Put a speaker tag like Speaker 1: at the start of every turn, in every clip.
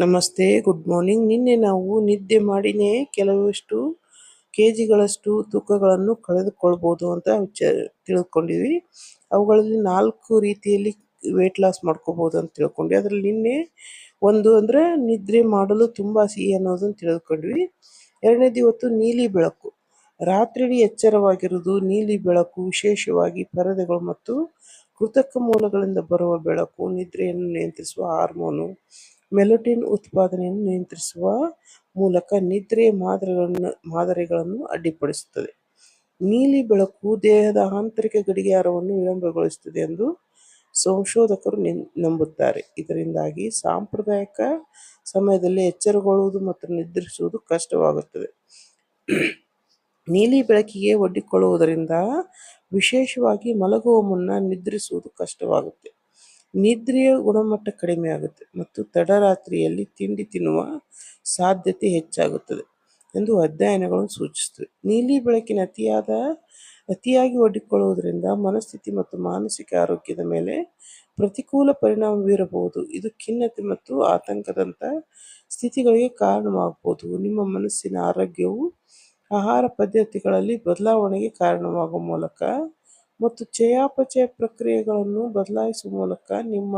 Speaker 1: ನಮಸ್ತೆ, good morning. ನಿನ್ನೆ ನಾವು ನಿದ್ದೆ ಮಾಡಿನೇ ಕೆಲವಷ್ಟು ಕೆ ಜಿಗಳಷ್ಟು ತೂಕಗಳನ್ನು ಕಳೆದುಕೊಳ್ಬೋದು ಅಂತ ವಿಚಾರ ತಿಳ್ಕೊಂಡಿವಿ ಅವುಗಳಲ್ಲಿ ನಾಲ್ಕು ರೀತಿಯಲ್ಲಿ ವೆಯ್ಟ್ ಲಾಸ್ ಮಾಡ್ಕೋಬೋದು ಅಂತ ತಿಳ್ಕೊಂಡ್ವಿ. ಅದರಲ್ಲಿ ನಿನ್ನೆ ಒಂದು ಅಂದರೆ ನಿದ್ರೆ ಮಾಡಲು ತುಂಬಾ ಸಿಹಿ ಅನ್ನೋದನ್ನು ತಿಳ್ಕೊಂಡ್ವಿ ಎರಡನೇದು ಇವತ್ತು ನೀಲಿ ಬೆಳಕು. ರಾತ್ರಿ ಎಚ್ಚರವಾಗಿರುವುದು ನೀಲಿ ಬೆಳಕು, ವಿಶೇಷವಾಗಿ ಪರದೆಗಳು ಮತ್ತು ಕೃತಕ ಮೂಲಗಳಿಂದ ಬರುವ ಬೆಳಕು, ನಿದ್ರೆಯನ್ನು ನಿಯಂತ್ರಿಸುವ ಹಾರ್ಮೋನು ಮೆಲೋಟಿನ್ ಉತ್ಪಾದನೆಯನ್ನು ನಿಯಂತ್ರಿಸುವ ಮೂಲಕ ನಿದ್ರೆ ಮಾದರಿಗಳನ್ನು ಮಾದರಿಗಳನ್ನು ಅಡ್ಡಿಪಡಿಸುತ್ತದೆ. ನೀಲಿ ಬೆಳಕು ದೇಹದ ಆಂತರಿಕ ಗಡಿಯಾರವನ್ನು ವಿಳಂಬಗೊಳಿಸುತ್ತದೆ ಎಂದು ಸಂಶೋಧಕರು ನಂಬುತ್ತಾರೆ. ಇದರಿಂದಾಗಿ ಸಾಂಪ್ರದಾಯಿಕ ಸಮಯದಲ್ಲಿ ಎಚ್ಚರಗೊಳ್ಳುವುದು ಮತ್ತು ನಿದ್ರಿಸುವುದು ಕಷ್ಟವಾಗುತ್ತದೆ. ನೀಲಿ ಬೆಳಕಿಗೆ ಒಡ್ಡಿಕೊಳ್ಳುವುದರಿಂದ ವಿಶೇಷವಾಗಿ ಮಲಗುವ ಮುನ್ನ ನಿದ್ರಿಸುವುದು ಕಷ್ಟವಾಗುತ್ತೆ. ನಿದ್ರೆಯ ಗುಣಮಟ್ಟ ಕಡಿಮೆ ಆಗುತ್ತೆ ಮತ್ತು ತಡರಾತ್ರಿಯಲ್ಲಿ ತಿಂಡಿ ತಿನ್ನುವ ಸಾಧ್ಯತೆ ಹೆಚ್ಚಾಗುತ್ತದೆ ಎಂದು ಅಧ್ಯಯನಗಳು ಸೂಚಿಸುತ್ತವೆ. ನೀಲಿ ಬೆಳಕಿನ ಅತಿಯಾದ, ಅತಿಯಾಗಿ ಒಡ್ಡಿಕೊಳ್ಳುವುದರಿಂದ ಮನಸ್ಥಿತಿ ಮತ್ತು ಮಾನಸಿಕ ಆರೋಗ್ಯದ ಮೇಲೆ ಪ್ರತಿಕೂಲ ಪರಿಣಾಮ ಬೀರಬಹುದು. ಇದು ಖಿನ್ನತೆ ಮತ್ತು ಆತಂಕದಂಥ ಸ್ಥಿತಿಗಳಿಗೆ ಕಾರಣವಾಗಬಹುದು. ನಿಮ್ಮ ಮನಸ್ಸಿನ ಆರೋಗ್ಯವು ಆಹಾರ ಪದ್ಧತಿಗಳಲ್ಲಿ ಬದಲಾವಣೆಗೆ ಕಾರಣವಾಗುವ ಮೂಲಕ ಮತ್ತು ಚಯಾಪಚಯ ಪ್ರಕ್ರಿಯೆಗಳನ್ನು ಬದಲಾಯಿಸುವ ಮೂಲಕ ನಿಮ್ಮ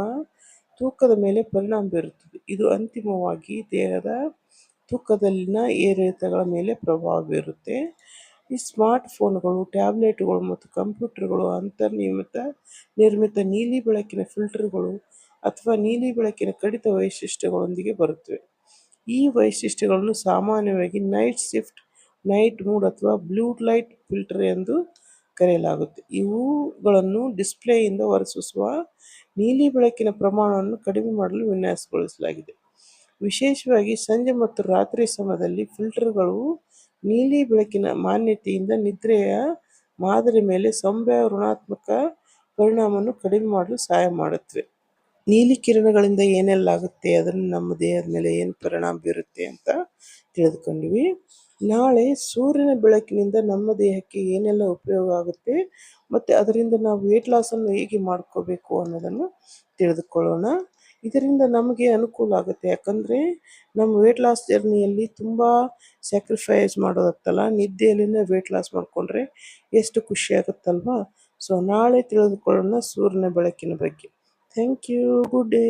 Speaker 1: ತೂಕದ ಮೇಲೆ ಪರಿಣಾಮ ಬೀರುತ್ತದೆ. ಇದು ಅಂತಿಮವಾಗಿ ದೇಹದ ತೂಕದಲ್ಲಿನ ಏರಿಳಿತಗಳ ಮೇಲೆ ಪ್ರಭಾವ ಬೀರುತ್ತೆ. ಈ ಸ್ಮಾರ್ಟ್ ಫೋನ್ಗಳು ಟ್ಯಾಬ್ಲೆಟ್ಗಳು ಮತ್ತು ಕಂಪ್ಯೂಟರ್ಗಳು ಅಂತರ್ನಿಯಮಿತ ನಿರ್ಮಿತ ನೀಲಿ ಬೆಳಕಿನ ಫಿಲ್ಟರ್ಗಳು ಅಥವಾ ನೀಲಿ ಬೆಳಕಿನ ಕಡಿತ ವೈಶಿಷ್ಟ್ಯಗಳೊಂದಿಗೆ ಬರುತ್ತವೆ. ಈ ವೈಶಿಷ್ಟ್ಯಗಳನ್ನು ಸಾಮಾನ್ಯವಾಗಿ ನೈಟ್ ಶಿಫ್ಟ್, ನೈಟ್ ಮೂಡ್ ಅಥವಾ ಬ್ಲೂ ಲೈಟ್ ಫಿಲ್ಟರ್ ಎಂದು ಕರೆಯಲಾಗುತ್ತೆ. ಇವುಗಳನ್ನು ಡಿಸ್ಪ್ಲೇಯಿಂದ ಹೊರಸೂಸುವ ನೀಲಿ ಬೆಳಕಿನ ಪ್ರಮಾಣವನ್ನು ಕಡಿಮೆ ಮಾಡಲು ವಿನ್ಯಾಸಗೊಳಿಸಲಾಗಿದೆ. ವಿಶೇಷವಾಗಿ ಸಂಜೆ ಮತ್ತು ರಾತ್ರಿ ಸಮಯದಲ್ಲಿ ಫಿಲ್ಟರ್ಗಳು ನೀಲಿ ಬೆಳಕಿನ ಮಾನ್ಯತೆಯಿಂದ ನಿದ್ರೆಯ ಮಾದರಿ ಮೇಲೆ ಸಂಭ್ಯ ಋಣಾತ್ಮಕ ಪರಿಣಾಮವನ್ನು ಕಡಿಮೆ ಮಾಡಲು ಸಹಾಯ ಮಾಡುತ್ತವೆ. ನೀಲಿ ಕಿರಣಗಳಿಂದ ಏನೆಲ್ಲ ಆಗುತ್ತೆ ಅದನ್ನು ನಮ್ಮ ದೇಹದ ಮೇಲೆ ಏನು ಪರಿಣಾಮ ಬೀರುತ್ತೆ ಅಂತ ತಿಳಿದುಕೊಂಡ್ವಿ. ನಾಳೆ ಸೂರ್ಯನ ಬೆಳಕಿನಿಂದ ನಮ್ಮ ದೇಹಕ್ಕೆ ಏನೆಲ್ಲ ಉಪಯೋಗ ಆಗುತ್ತೆ ಮತ್ತು ಅದರಿಂದ ನಾವು ವೇಟ್ ಲಾಸನ್ನು ಹೇಗೆ ಮಾಡ್ಕೋಬೇಕು ಅನ್ನೋದನ್ನು ತಿಳಿದುಕೊಳ್ಳೋಣ. ಇದರಿಂದ ನಮಗೆ ಅನುಕೂಲ ಆಗುತ್ತೆ. ಯಾಕಂದರೆ ನಮ್ಮ ವೇಟ್ ಲಾಸ್ ಜರ್ನಿಯಲ್ಲಿ ತುಂಬ ಸ್ಯಾಕ್ರಿಫೈಸ್ ಮಾಡೋದತ್ತಲ್ಲ? ನಿದ್ದೆಯಲ್ಲಿನೇ ವೇಟ್ ಲಾಸ್ ಮಾಡಿಕೊಂಡ್ರೆ ಎಷ್ಟು ಖುಷಿ ಆಗುತ್ತಲ್ವಾ? ಸೊ ನಾಳೆ ತಿಳಿದುಕೊಳ್ಳೋಣ ಸೂರ್ಯನ ಬೆಳಕಿನ ಬಗ್ಗೆ. Thank you good day